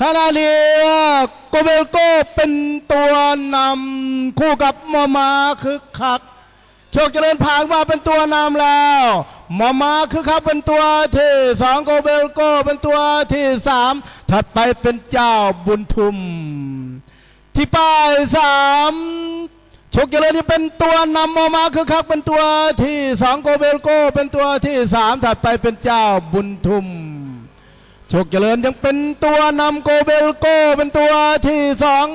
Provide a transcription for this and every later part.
มาออกแล้วขณะนี้โกเบลโกเป็นตัวนำคู่กับมอมาคึกคักโชคเจริญผ่านมาเป็นตัวนำแล้วมอมาคือครับเป็นตัวที่สองโกเบลโกเป็นตัวที่สามถัดไปเป็นเจ้าบุญทุม ที่ป้ายสามโชคเจริญที่เป็นตัวนำมอมาคือครับเป็นตัวที่สองโกเบลโกเป็นตัวที่สามถัดไปเป็นเจ้าบุญทุม โชคเจริญยังเป็นตัวนำโกเบลโกเป็นตัวที่สอง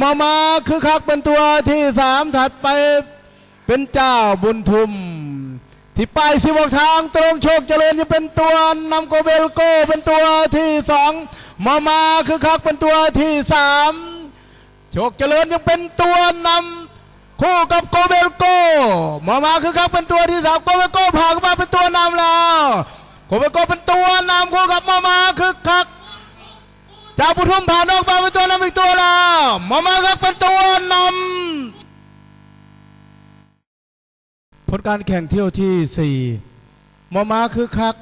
มามาคือคักเป็นตัวที่สามถัดไปเป็นเจ้าบุญทุม ที่ไปสิบกทางตรงโชคเจริญยังเป็นตัวนำโกเบลโกเป็นตัวที่สองมามาคือคักเป็นตัวที่สามโชคเจริญยังเป็นตัวนำคู่กับโกเบลโกมามาคือคักเป็นตัวที่สามโกเบลโกผ่านมาเป็นตัวนำแล้ว โคเบโกเป็นตัวนำคู่กับมามาคึกคักจากบุญทุ่มผ่านออกมาเป็นตัวนำอีกตัวแล้วมามาคึกเป็นตัวนำผลการแข่งเที่ยวที่สี่มามาคึกคัก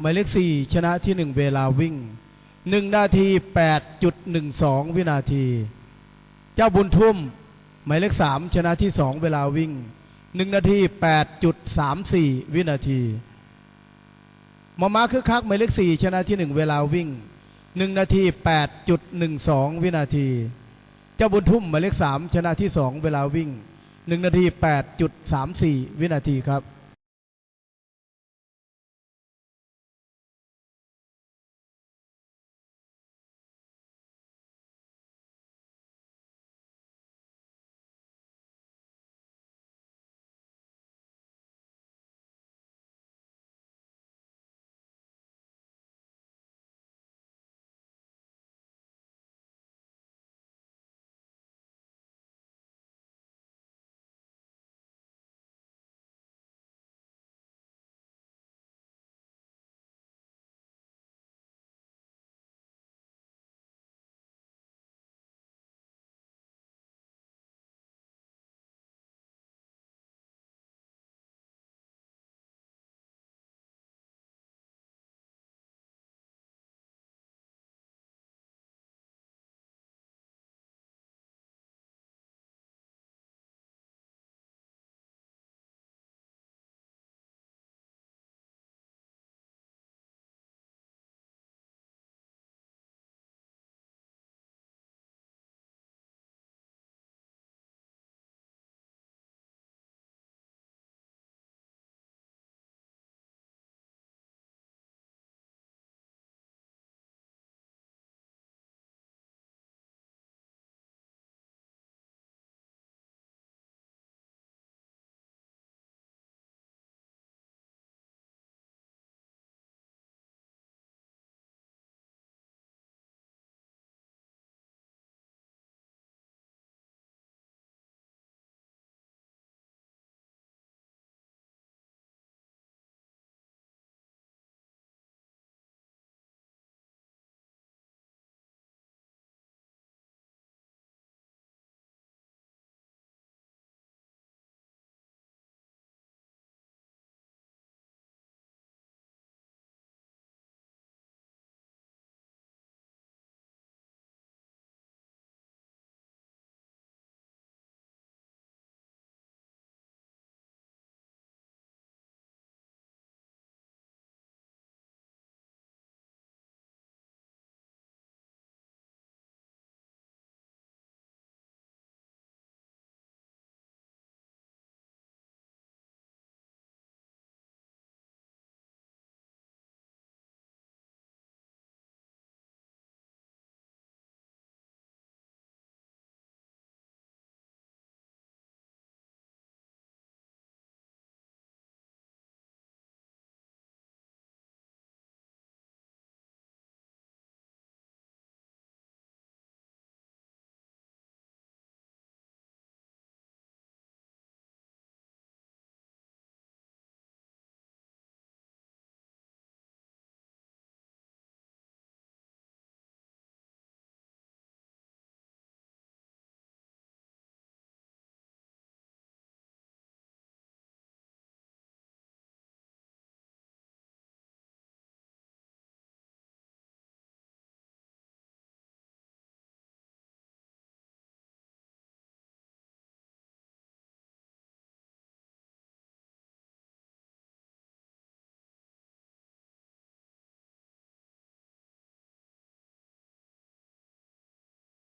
หมายเลขสี่ชนะที่หนึ่งเวลาวิ่งหนึ่งนาทีแปดจุดหนึ่งสองวินาที เจ้าบุญทุ่มหมายเลขสามชนะที่สองเวลาวิ่งหนึ่งนาทีแปดจุดสามสี่วินาที มาม้าคึกคักหมายเลขสี่ชนะที่หนึ่งเวลาวิ่งหนึ่งนาทีแปดจุดหนึ่งสองวินาที เจ้าบุญทุ่มหมายเลขสามชนะที่สองเวลาวิ่งหนึ่งนาทีแปดจุดสามสี่วินาทีครับ